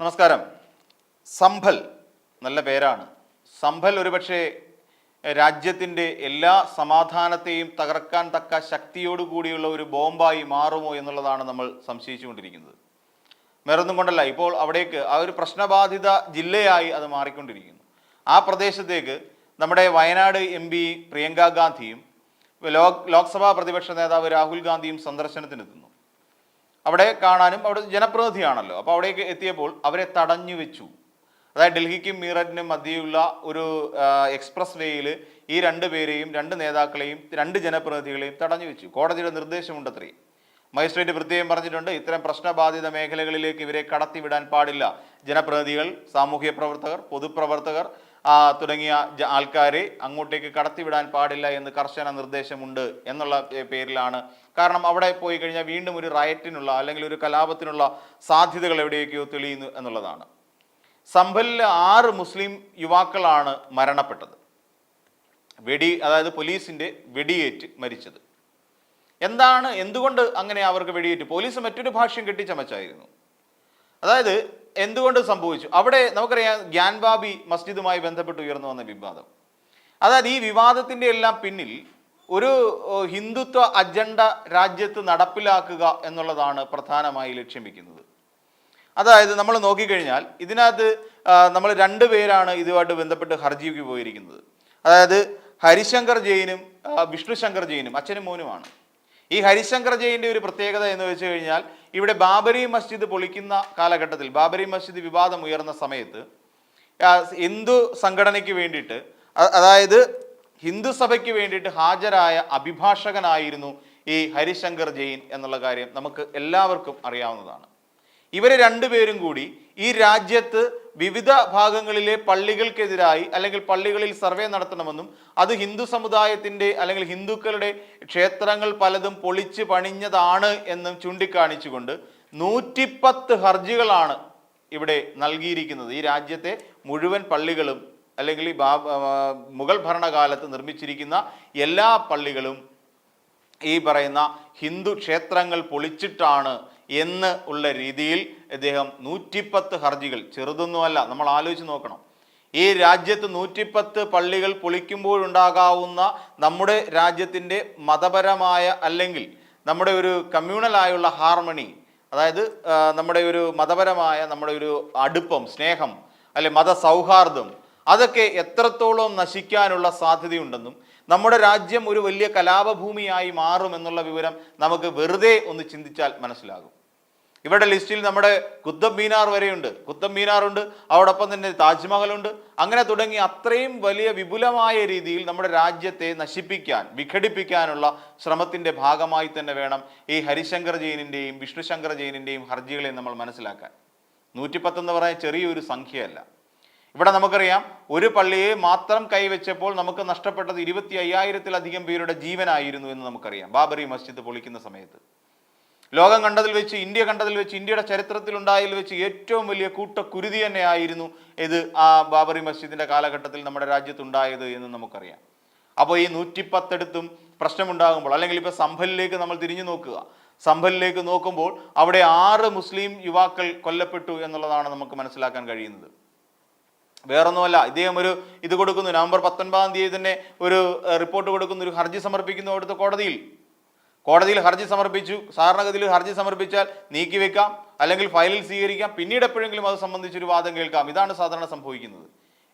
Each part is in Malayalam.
നമസ്കാരം. സംഭൽ നല്ല പേരാണ്. സംഭൽ ഒരുപക്ഷെ രാജ്യത്തിന്റെ എല്ലാ സമാധാനത്തെയും തകർക്കാൻ തക്ക ശക്തിയോടുകൂടിയുള്ള ഒരു ബോംബായി മാറുമോ എന്നുള്ളതാണ് നമ്മൾ സംശയിച്ചുകൊണ്ടിരിക്കുന്നത്. വേറൊന്നും കൊണ്ടല്ല ഇപ്പോൾ അവിടേക്ക് ആ ഒരു പ്രശ്നബാധിത ജില്ലയായി അത് മാറിക്കൊണ്ടിരിക്കുന്നു. ആ പ്രദേശത്തേക്ക് നമ്മുടെ വയനാട് എം പി പ്രിയങ്ക ഗാന്ധിയും ലോക് ലോക്സഭാ പ്രതിപക്ഷ നേതാവ് രാഹുൽ ഗാന്ധിയും സന്ദർശനത്തിനെത്തുന്നു. അവിടെ കാണാനും അവിടെ ജനപ്രതിനിധിയാണല്ലോ. അപ്പോൾ അവിടേക്ക് എത്തിയപ്പോൾ അവരെ തടഞ്ഞു വെച്ചു. അതായത് ഡൽഹിക്കും മീററ്റിനും മധ്യയുള്ള ഒരു എക്സ്പ്രസ് വേയിൽ ഈ രണ്ട് പേരെയും രണ്ട് നേതാക്കളെയും രണ്ട് ജനപ്രതിനിധികളെയും തടഞ്ഞു വെച്ചു. കോടതിയുടെ നിർദ്ദേശമുണ്ട് അത്രയും മജിസ്ട്രേറ്റ് പ്രത്യേകം പറഞ്ഞിട്ടുണ്ട് ഇത്തരം പ്രശ്നബാധിത മേഖലകളിലേക്ക് ഇവരെ കടത്തിവിടാൻ പാടില്ല. ജനപ്രതിനിധികൾ സാമൂഹ്യ പ്രവർത്തകർ പൊതുപ്രവർത്തകർ തുടങ്ങിയ ആൾക്കാരെ അങ്ങോട്ടേക്ക് കടത്തിവിടാൻ പാടില്ല എന്ന് കർശന നിർദ്ദേശമുണ്ട് എന്നുള്ള പേരിലാണ്. കാരണം അവിടെ പോയി കഴിഞ്ഞാൽ വീണ്ടും ഒരു റയറ്റിനുള്ള അല്ലെങ്കിൽ ഒരു കലാപത്തിനുള്ള സാധ്യതകൾ എവിടെയൊക്കെയോ തെളിയുന്നു എന്നുള്ളതാണ്. സംഭലിലെ ആറ് മുസ്ലിം യുവാക്കളാണ് മരണപ്പെട്ടത്. വെടി അതായത് പോലീസിന്റെ വെടിയേറ്റ് മരിച്ചത്. എന്താണ് എന്തുകൊണ്ട് അങ്ങനെ അവർക്ക് വെടിയേറ്റ്? പോലീസ് മറ്റൊരു ഭാഷ്യം കെട്ടിച്ചമച്ചായിരുന്നു. അതായത് എന്തുകൊണ്ട് സംഭവിച്ചു? അവിടെ നമുക്കറിയാം ഗ്യാൻബാബി മസ്ജിദുമായി ബന്ധപ്പെട്ട് ഉയർന്നു വന്ന വിവാദം. അതായത് ഈ വിവാദത്തിന്റെ എല്ലാം പിന്നിൽ ഒരു ഹിന്ദുത്വ അജണ്ട രാജ്യത്ത് നടപ്പിലാക്കുക എന്നുള്ളതാണ് പ്രധാനമായി ലക്ഷ്യം വെക്കുന്നത്. അതായത് നമ്മൾ നോക്കിക്കഴിഞ്ഞാൽ ഇതിനകത്ത് നമ്മൾ രണ്ട് പേരാണ് ഇതുമായിട്ട് ബന്ധപ്പെട്ട് ഹർജിക്ക് പോയിരിക്കുന്നത്. അതായത് ഹരിശങ്കർ ജെയിനും വിഷ്ണു ശങ്കർ ജെയിനും അച്ഛനും മോനുമാണ്. ഈ ഹരിശങ്കർ ജയിന്റെ ഒരു പ്രത്യേകത എന്ന് വെച്ച് കഴിഞ്ഞാൽ ഇവിടെ ബാബരി മസ്ജിദ് പൊളിക്കുന്ന കാലഘട്ടത്തിൽ ബാബരി മസ്ജിദ് വിവാദം ഉയർന്ന സമയത്ത് ഹിന്ദു സംഘടനയ്ക്ക് വേണ്ടിയിട്ട് അതായത് ഹിന്ദു സഭയ്ക്ക് വേണ്ടിയിട്ട് ഹാജരായ അഭിഭാഷകനായിരുന്നു ഈ ഹരിശങ്കർ ജെയിൻ എന്നുള്ള കാര്യം നമുക്ക് എല്ലാവർക്കും അറിയാവുന്നതാണ്. ഇവർ രണ്ടുപേരും കൂടി ഈ രാജ്യത്ത് വിവിധ ഭാഗങ്ങളിലെ പള്ളികൾക്കെതിരായി അല്ലെങ്കിൽ പള്ളികളിൽ സർവേ നടത്തണമെന്നും അത് ഹിന്ദു സമുദായത്തിന്റെ അല്ലെങ്കിൽ ഹിന്ദുക്കളുടെ ക്ഷേത്രങ്ങൾ പലതും പൊളിച്ച് പണിഞ്ഞതാണ് എന്നും ചൂണ്ടിക്കാണിച്ചുകൊണ്ട് നൂറ്റിപ്പത്ത് ഹർജികളാണ് ഇവിടെ നൽകിയിരിക്കുന്നത്. ഈ രാജ്യത്തെ മുഴുവൻ പള്ളികളും അല്ലെങ്കിൽ ഈ ബാബ മുഗൾ ഭരണകാലത്ത് നിർമ്മിച്ചിരിക്കുന്ന എല്ലാ പള്ളികളും ഈ പറയുന്ന ഹിന്ദു ക്ഷേത്രങ്ങൾ പൊളിച്ചിട്ടാണ് എന്ന് ഉള്ള രീതിയിൽ ഇദ്ദേഹം നൂറ്റിപ്പത്ത് ഹർജികൾ ചെറുതൊന്നുമല്ല നമ്മൾ ആലോചിച്ച് നോക്കണം. ഈ രാജ്യത്ത് നൂറ്റിപ്പത്ത് പള്ളികൾ പൊളിക്കുമ്പോഴുണ്ടാകാവുന്ന നമ്മുടെ രാജ്യത്തിന്റെ മതപരമായ അല്ലെങ്കിൽ നമ്മുടെ ഒരു കമ്മ്യൂണലായുള്ള ഹാർമണി അതായത് നമ്മുടെ ഒരു മതപരമായ നമ്മുടെ ഒരു അടുപ്പം സ്നേഹം അല്ലെ മതസൗഹാർദ്ദം അതൊക്കെ എത്രത്തോളം നശിക്കാനുള്ള സാധ്യതയുണ്ടെന്നും നമ്മുടെ രാജ്യം ഒരു വലിയ കലാപഭൂമിയായി മാറുമെന്നുള്ള വിവരം നമുക്ക് വെറുതെ ഒന്ന് ചിന്തിച്ചാൽ മനസ്സിലാകും. ഇവരുടെ ലിസ്റ്റിൽ നമ്മുടെ കുത്തബ് മീനാർ വരെയുണ്ട്. കുത്തബ് മീനാറുണ്ട് അതോടൊപ്പം തന്നെ താജ്മഹലുണ്ട് അങ്ങനെ തുടങ്ങി അത്രയും വലിയ വിപുലമായ രീതിയിൽ നമ്മുടെ രാജ്യത്തെ നശിപ്പിക്കാൻ വിഘടിപ്പിക്കാനുള്ള ശ്രമത്തിന്റെ ഭാഗമായി തന്നെ വേണം ഈ ഹരിശങ്കർ ജെയിനിന്റെയും വിഷ്ണുശങ്കർ ജയിനിന്റെയും ഹർജികളെ നമ്മൾ മനസ്സിലാക്കാൻ. നൂറ്റിപ്പത്തെന്ന് പറയുന്ന ചെറിയൊരു സംഖ്യയല്ല. ഇവിടെ നമുക്കറിയാം ഒരു പള്ളിയെ മാത്രം കൈവച്ചപ്പോൾ നമുക്ക് നഷ്ടപ്പെട്ടത് ഇരുപത്തി അയ്യായിരത്തിലധികം പേരുടെ ജീവനായിരുന്നു എന്ന് നമുക്കറിയാം. ബാബറി മസ്ജിദ് പൊളിക്കുന്ന സമയത്ത്. ലോകം കണ്ടതിൽ വെച്ച് ഇന്ത്യ കണ്ടതിൽ വെച്ച് ഇന്ത്യയുടെ ചരിത്രത്തിൽ ഉണ്ടായതിൽ വെച്ച് ഏറ്റവും വലിയ കൂട്ടക്കുരുതി തന്നെയായിരുന്നു ഇത് ആ ബാബറി മസ്ജിദിന്റെ കാലഘട്ടത്തിൽ നമ്മുടെ രാജ്യത്തുണ്ടായത് എന്ന് നമുക്കറിയാം. അപ്പോൾ ഈ നൂറ്റിപ്പത്തെടുത്തും പ്രശ്നമുണ്ടാകുമ്പോൾ അല്ലെങ്കിൽ ഇപ്പോൾ സംഭലിലേക്ക് നമ്മൾ തിരിഞ്ഞു നോക്കുക. സംഭലിലേക്ക് നോക്കുമ്പോൾ അവിടെ ആറ് മുസ്ലിം യുവാക്കൾ കൊല്ലപ്പെട്ടു എന്നുള്ളതാണ് നമുക്ക് മനസ്സിലാക്കാൻ കഴിയുന്നത്. വേറൊന്നുമല്ല ഇദ്ദേഹം ഒരു ഇത് കൊടുക്കുന്നു. നവംബർ പത്തൊൻപതാം തീയതി തന്നെ ഒരു റിപ്പോർട്ട് കൊടുക്കുന്നു. ഒരു ഹർജി സമർപ്പിക്കുന്നു അവിടുത്തെ കോടതിയിൽ. കോടതിയിൽ ഹർജി സമർപ്പിച്ചു. സാധാരണഗതിയിൽ ഹർജി സമർപ്പിച്ചാൽ നീക്കിവെക്കാം അല്ലെങ്കിൽ ഫയലിൽ സ്വീകരിക്കാം. പിന്നീട് എപ്പോഴെങ്കിലും അത് സംബന്ധിച്ചൊരു വാദം കേൾക്കാം. ഇതാണ് സാധാരണ സംഭവിക്കുന്നത്.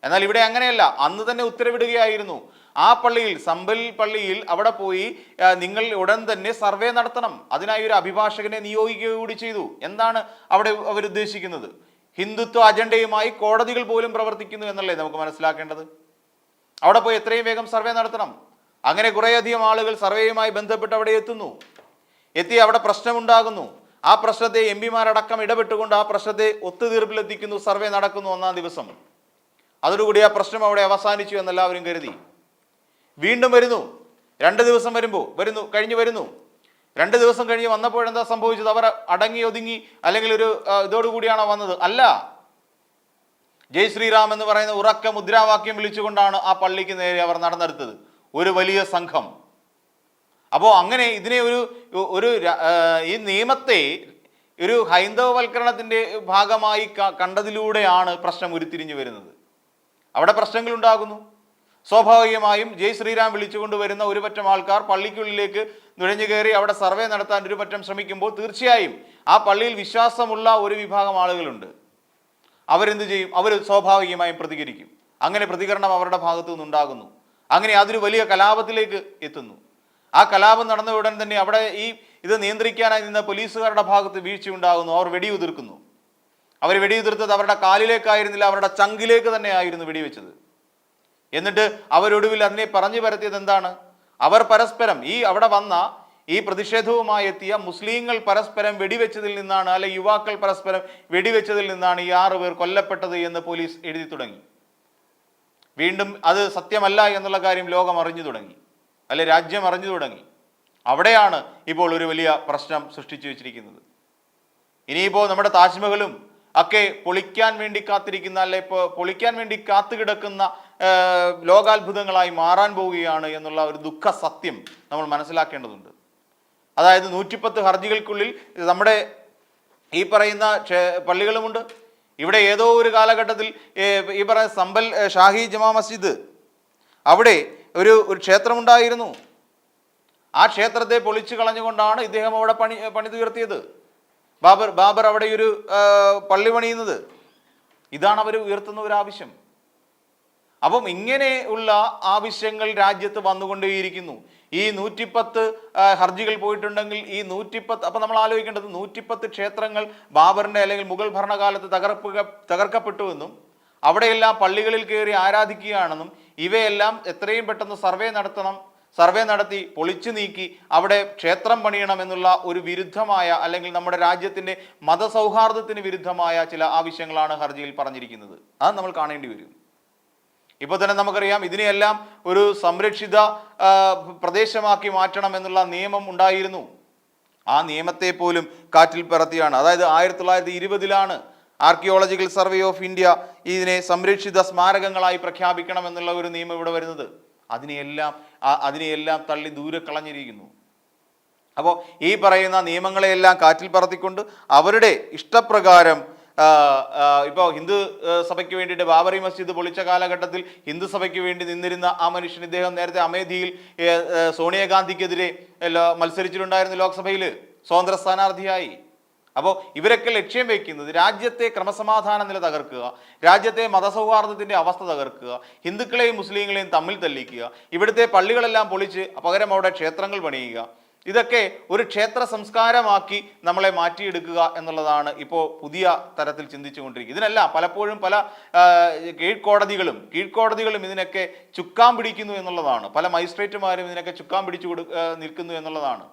എന്നാൽ ഇവിടെ അങ്ങനെയല്ല. അന്ന് തന്നെ ഉത്തരവിടുകയായിരുന്നു. ആ പള്ളിയിൽ സമ്പൽ പള്ളിയിൽ അവിടെ പോയി നിങ്ങൾ ഉടൻ തന്നെ സർവേ നടത്തണം. അതിനായി ഒരു അഭിഭാഷകനെ നിയോഗിക്കുക കൂടി ചെയ്തു. എന്താണ് അവിടെ അവർ ഉദ്ദേശിക്കുന്നത് ഹിന്ദുത്വ അജണ്ടയുമായി കോടതികൾ പോലും പ്രവർത്തിക്കുന്നു എന്നല്ലേ നമുക്ക് മനസ്സിലാക്കേണ്ടത്? അവിടെ പോയി എത്രയും വേഗം സർവേ നടത്തണം. അങ്ങനെ കുറേയധികം ആളുകൾ സർവേയുമായി ബന്ധപ്പെട്ട് അവിടെ എത്തുന്നു. എത്തി അവിടെ പ്രശ്നമുണ്ടാകുന്നു. ആ പ്രശ്നത്തെ എം പിമാരടക്കം ഇടപെട്ടുകൊണ്ട് ആ പ്രശ്നത്തെ ഒത്തുതീർപ്പിലെത്തിക്കുന്നു. സർവേ നടക്കുന്നു ഒന്നാം ദിവസം. അതോടുകൂടി ആ പ്രശ്നം അവിടെ അവസാനിച്ചു എന്നെല്ലാവരും കരുതി. വീണ്ടും വരുന്നു. രണ്ട് ദിവസം വരുമ്പോൾ വരുന്നു കഴിഞ്ഞു വരുന്നു. രണ്ട് ദിവസം കഴിഞ്ഞ് വന്നപ്പോഴെന്താ സംഭവിച്ചത്? അവർ അടങ്ങി ഒതുങ്ങി അല്ലെങ്കിൽ ഒരു ഇതോടുകൂടിയാണോ വന്നത്? അല്ല. ജയ് ശ്രീറാം എന്ന് പറയുന്ന ഉറക്ക മുദ്രാവാക്യം വിളിച്ചുകൊണ്ടാണ് ആ പള്ളിക്ക് നേരെ അവർ നടന്നെടുത്തത്. ഒരു വലിയ സംഘം. അപ്പോൾ അങ്ങനെ ഇതിനെ ഒരു ഒരു ഈ നിയമത്തെ ഒരു ഹൈന്ദവവൽക്കരണത്തിന്റെ ഭാഗമായി കണ്ടതിലൂടെയാണ് പ്രശ്നം ഉരുത്തിരിഞ്ഞു വരുന്നത്. അവിടെ പ്രശ്നങ്ങൾ ഉണ്ടാകുന്നു സ്വാഭാവികമായും ജയ് ശ്രീരാം വിളിച്ചുകൊണ്ട് വരുന്ന ഒരു പറ്റം ആൾക്കാർ പള്ളിക്കുള്ളിലേക്ക് നുഴഞ്ഞു കയറി അവിടെ സർവേ നടത്താൻ ഒരു പറ്റം ശ്രമിക്കുമ്പോൾ തീർച്ചയായും ആ പള്ളിയിൽ വിശ്വാസമുള്ള ഒരു വിഭാഗം ആളുകളുണ്ട്. അവരെന്ത് ചെയ്യും? അവർ സ്വാഭാവികമായും പ്രതികരിക്കും. അങ്ങനെ പ്രതികരണം അവരുടെ ഭാഗത്തു നിന്നുണ്ടാകുന്നു അങ്ങനെ അതൊരു വലിയ കലാപത്തിലേക്ക് എത്തുന്നു. ആ കലാപം നടന്ന ഉടൻ തന്നെ അവിടെ ഈ ഇത് നിയന്ത്രിക്കാനായി നിന്ന പോലീസുകാരുടെ ഭാഗത്ത് വീഴ്ചയുണ്ടാകുന്നു അവർ വെടിയുതിർക്കുന്നു. അവർ വെടിയുതിർത്തത് അവരുടെ കാലിലേക്കായിരുന്നില്ല അവരുടെ ചങ്കിലേക്ക് തന്നെ ആയിരുന്നു വെടിവെച്ചത്. എന്നിട്ട് അവരൊടുവിൽ അതിനെ പറഞ്ഞു പരത്തിയത് എന്താണ്? അവർ പരസ്പരം ഈ അവിടെ വന്ന ഈ പ്രതിഷേധവുമായി എത്തിയ മുസ്ലിങ്ങൾ പരസ്പരം വെടിവെച്ചതിൽ നിന്നാണ് അല്ലെ യുവാക്കൾ പരസ്പരം വെടിവെച്ചതിൽ നിന്നാണ് ഈ ആറുപേർ കൊല്ലപ്പെട്ടത് എന്ന് പോലീസ് എഴുതി തുടങ്ങി. വീണ്ടും അത് സത്യമല്ല എന്നുള്ള കാര്യം ലോകം അറിഞ്ഞു തുടങ്ങി. അല്ലെ രാജ്യം അറിഞ്ഞു തുടങ്ങി. അവിടെയാണ് ഇപ്പോൾ ഒരു വലിയ പ്രശ്നം സൃഷ്ടിച്ചു വെച്ചിരിക്കുന്നത്. ഇനിയിപ്പോൾ നമ്മുടെ താജ്മഹലും ഒക്കെ പൊളിക്കാൻ വേണ്ടി കാത്തിരിക്കുന്ന അല്ലെ ഇപ്പോൾ പൊളിക്കാൻ വേണ്ടി കാത്തുകിടക്കുന്ന ലോകാത്ഭുതങ്ങളായി മാറാൻ പോവുകയാണ് എന്നുള്ള ഒരു ദുഃഖ സത്യം നമ്മൾ മനസ്സിലാക്കേണ്ടതുണ്ട്. അതായത് നൂറ്റിപ്പത്ത് ഹർജികൾക്കുള്ളിൽ നമ്മുടെ ഈ പറയുന്ന പള്ളികളുമുണ്ട്. ഇവിടെ ഏതോ ഒരു കാലഘട്ടത്തിൽ ഈ പറഞ്ഞ സമ്പൽ ഷാഹി ജമാ മസ്ജിദ് അവിടെ ഒരു ഒരു ക്ഷേത്രമുണ്ടായിരുന്നു. ആ ക്ഷേത്രത്തെ പൊളിച്ചു കളഞ്ഞുകൊണ്ടാണ് ഇദ്ദേഹം അവിടെ പണി പണി തീർത്തിയത്. ബാബർ ബാബർ അവിടെ ഒരു പള്ളി പണിയുന്നത്. ഇതാണ് അവർ ഉയർത്തുന്ന ഒരു ആവശ്യം. അപ്പം ഇങ്ങനെ ഉള്ള ആവശ്യങ്ങൾ രാജ്യത്ത് വന്നുകൊണ്ടേയിരിക്കുന്നു. ഈ നൂറ്റിപ്പത്ത് ഹർജികൾ പോയിട്ടുണ്ടെങ്കിൽ ഈ നൂറ്റിപ്പത്ത് അപ്പം നമ്മൾ ആലോചിക്കേണ്ടത് നൂറ്റിപ്പത്ത് ക്ഷേത്രങ്ങൾ ബാബറിന്റെ അല്ലെങ്കിൽ മുഗൾ ഭരണകാലത്ത് തകർപ്പുക തകർക്കപ്പെട്ടുവെന്നും അവിടെയെല്ലാം പള്ളികളിൽ കയറി ആരാധിക്കുകയാണെന്നും ഇവയെല്ലാം എത്രയും പെട്ടെന്ന് സർവേ നടത്തണം സർവേ നടത്തി പൊളിച്ചു നീക്കി അവിടെ ക്ഷേത്രം പണിയണം എന്നുള്ള ഒരു വിരുദ്ധമായ അല്ലെങ്കിൽ നമ്മുടെ രാജ്യത്തിന്റെ മതസൗഹാർദ്ദത്തിന് വിരുദ്ധമായ ചില ആവശ്യങ്ങളാണ് ഹർജിയിൽ പറഞ്ഞിരിക്കുന്നത്. അത് നമ്മൾ കാണേണ്ടി വരും. ഇപ്പോൾ തന്നെ നമുക്കറിയാം ഇതിനെയെല്ലാം ഒരു സംരക്ഷിത പ്രദേശമാക്കി മാറ്റണം എന്നുള്ള നിയമം ഉണ്ടായിരുന്നു. ആ നിയമത്തെ പോലും കാറ്റിൽ പിറത്തിയാണ്. അതായത് ആയിരത്തി തൊള്ളായിരത്തി ഇരുപതിലാണ് ആർക്കിയോളജിക്കൽ സർവേ ഓഫ് ഇന്ത്യ ഇതിനെ സംരക്ഷിത സ്മാരകങ്ങളായി പ്രഖ്യാപിക്കണം എന്നുള്ള ഒരു നിയമം ഇവിടെ വരുന്നത്. അതിനെയെല്ലാം അതിനെയെല്ലാം തള്ളി ദൂരെ കളഞ്ഞിരിക്കുന്നു. അപ്പോൾ ഈ പറയുന്ന നിയമങ്ങളെയെല്ലാം കാറ്റിൽ പറത്തിക്കൊണ്ട് അവരുടെ ഇഷ്ടപ്രകാരം ഇപ്പോൾ ഹിന്ദു സഭയ്ക്ക് വേണ്ടിയിട്ട് ബാബറി മസ്ജിദ് പൊളിച്ച കാലഘട്ടത്തിൽ ഹിന്ദു സഭയ്ക്ക് വേണ്ടി നിന്നിരുന്ന ആ മനുഷ്യൻ ഇദ്ദേഹം നേരത്തെ അമേധിയിൽ സോണിയാഗാന്ധിക്കെതിരെ മത്സരിച്ചിട്ടുണ്ടായിരുന്നു ലോക്സഭയിൽ സ്വതന്ത്ര സ്ഥാനാർത്ഥിയായി. അപ്പോൾ ഇവരൊക്കെ ലക്ഷ്യം വയ്ക്കുന്നത് രാജ്യത്തെ ക്രമസമാധാന നില തകർക്കുക രാജ്യത്തെ മതസൗഹാർദ്ദത്തിന്റെ അവസ്ഥ തകർക്കുക ഹിന്ദുക്കളെയും മുസ്ലിങ്ങളെയും തമ്മിൽ തല്ലിക്കുക ഇവിടുത്തെ പള്ളികളെല്ലാം പൊളിച്ച് പകരം അവിടെ ക്ഷേത്രങ്ങൾ പണിയുക ഇതൊക്കെ ഒരു ക്ഷേത്ര സംസ്കാരമാക്കി നമ്മളെ മാറ്റിയെടുക്കുക എന്നുള്ളതാണ് ഇപ്പോൾ പുതിയ തരത്തിൽ ചിന്തിച്ചുകൊണ്ടിരിക്കുന്നത് ഇതിനല്ല പലപ്പോഴും പല കീഴ്ക്കോടതികളും കീഴ്ക്കോടതികളും ഇതിനൊക്കെ ചുക്കാൻ പിടിക്കുന്നു എന്നുള്ളതാണ്. പല മജിസ്ട്രേറ്റുമാരും ഇതിനൊക്കെ ചുക്കാൻ പിടിച്ചു കൊടു നിൽക്കുന്നു എന്നുള്ളതാണ്.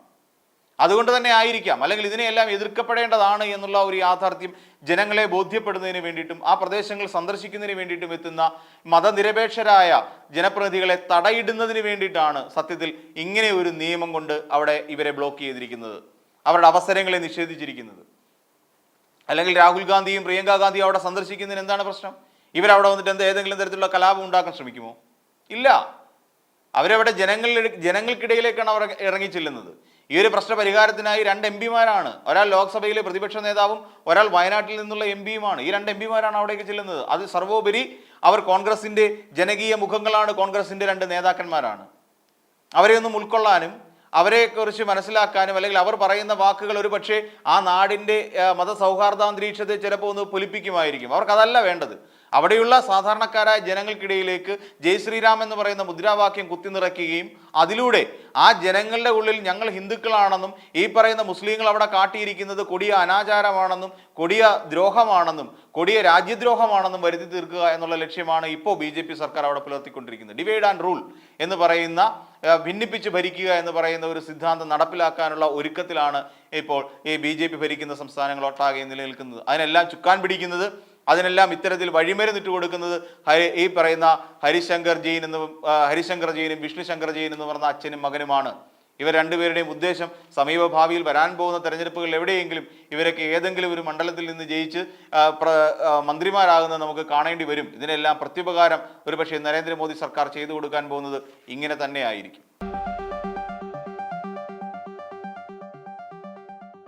അതുകൊണ്ട് തന്നെ ആയിരിക്കാം. അല്ലെങ്കിൽ ഇതിനെയെല്ലാം എതിർക്കപ്പെടേണ്ടതാണ് എന്നുള്ള ഒരു യാഥാർത്ഥ്യം ജനങ്ങളെ ബോധ്യപ്പെടുന്നതിന് വേണ്ടിയിട്ടും ആ പ്രദേശങ്ങൾ സന്ദർശിക്കുന്നതിന് വേണ്ടിയിട്ടും എത്തുന്ന മതനിരപേക്ഷരായ ജനപ്രതിനിധികളെ തടയിടുന്നതിന് വേണ്ടിയിട്ടാണ് സത്യത്തിൽ ഇങ്ങനെ ഒരു നിയമം കൊണ്ട് അവിടെ ഇവരെ ബ്ലോക്ക് ചെയ്തിരിക്കുന്നത്. അവരുടെ അവസരങ്ങളെ നിഷേധിച്ചിരിക്കുന്നത്. അല്ലെങ്കിൽ രാഹുൽ ഗാന്ധിയും പ്രിയങ്ക ഗാന്ധിയും അവിടെ സന്ദർശിക്കുന്നതിന് എന്താണ് പ്രശ്നം? ഇവരവിടെ വന്നിട്ട് എന്ത് ഏതെങ്കിലും തരത്തിലുള്ള കലാപം ഉണ്ടാക്കാൻ ശ്രമിക്കുമോ? ഇല്ല. അവരവിടെ ജനങ്ങളിൽ ജനങ്ങൾക്കിടയിലേക്കാണ് അവർ ഇറങ്ങി ചെല്ലുന്നത് ഈ ഒരു പ്രശ്ന പരിഹാരത്തിനായി രണ്ട് എം പിമാരാണ്. ഒരാൾ ലോക്സഭയിലെ പ്രതിപക്ഷ നേതാവും ഒരാൾ വയനാട്ടിൽ നിന്നുള്ള എം പിയുമാണ്. ഈ രണ്ട് എം പിമാരാണ് അവിടേക്ക് ചെല്ലുന്നത്. അത് സർവോപരി അവർ കോൺഗ്രസിന്റെ ജനകീയ മുഖങ്ങളാണ് കോൺഗ്രസിന്റെ രണ്ട് നേതാക്കന്മാരാണ്. അവരെ ഒന്നും ഉൾക്കൊള്ളാനും അവരെക്കുറിച്ച് മനസ്സിലാക്കാനും അല്ലെങ്കിൽ അവർ പറയുന്ന വാക്കുകൾ ഒരു പക്ഷേ ആ നാടിന്റെ ആ, മതസൗഹാർദ്ദാന്തരീക്ഷത്തെ ചിലപ്പോൾ ഒന്ന് പൊലിപ്പിക്കുമായിരിക്കും. അവർക്കതല്ല വേണ്ടത്. അവിടെയുള്ള സാധാരണക്കാരായ ജനങ്ങൾക്കിടയിലേക്ക് ജയ് ശ്രീരാം എന്ന് പറയുന്ന മുദ്രാവാക്യം കുത്തിനിറയ്ക്കുകയും അതിലൂടെ ആ ജനങ്ങളുടെ ഉള്ളിൽ ഞങ്ങൾ ഹിന്ദുക്കളാണെന്നും ഈ പറയുന്ന മുസ്ലിങ്ങൾ അവിടെ കാട്ടിയിരിക്കുന്നത് കൊടിയ അനാചാരമാണെന്നും കൊടിയ ദ്രോഹമാണെന്നും കൊടിയ രാജ്യദ്രോഹമാണെന്നും വരുത്തി തീർക്കുക എന്നുള്ള ലക്ഷ്യമാണ് ഇപ്പോൾ ബി സർക്കാർ അവിടെ പുലർത്തിക്കൊണ്ടിരിക്കുന്നത്. ഡിവൈഡ് ആൻഡ് റൂൾ എന്ന് പറയുന്ന ഭിന്നിപ്പിച്ച് ഭരിക്കുക എന്ന് പറയുന്ന ഒരു സിദ്ധാന്തം നടപ്പിലാക്കാനുള്ള ഒരുക്കത്തിലാണ് ഇപ്പോൾ ഈ ബി ഭരിക്കുന്ന ഭരിക്കുന്ന സംസ്ഥാനങ്ങളൊട്ടാകെ നിലനിൽക്കുന്നത്. അതിനെല്ലാം ചുക്കാൻ പിടിക്കുന്നത് അതിനെല്ലാം ഇത്തരത്തിൽ വഴിമരുന്നിട്ട് കൊടുക്കുന്നത് ഹരി ഈ പറയുന്ന ഹരിശങ്കർ ജയിൻ എന്ന് ഹരിശങ്കർ ജെയിനും വിഷ്ണു ശങ്കർ ജെയിൻ എന്ന് പറഞ്ഞ അച്ഛനും മകനുമാണ്. ഇവർ രണ്ടുപേരുടെയും ഉദ്ദേശം സമീപഭാവിയിൽ വരാൻ പോകുന്ന തെരഞ്ഞെടുപ്പുകളിൽ എവിടെയെങ്കിലും ഇവരൊക്കെ ഏതെങ്കിലും ഒരു മണ്ഡലത്തിൽ നിന്ന് ജയിച്ച് മന്ത്രിമാരാകുന്നത് നമുക്ക് കാണേണ്ടി വരും. ഇതിനെല്ലാം പ്രത്യുപകാരം ഒരുപക്ഷെ നരേന്ദ്രമോദി സർക്കാർ ചെയ്തു കൊടുക്കാൻ പോകുന്നത് ഇങ്ങനെ തന്നെ ആയിരിക്കും.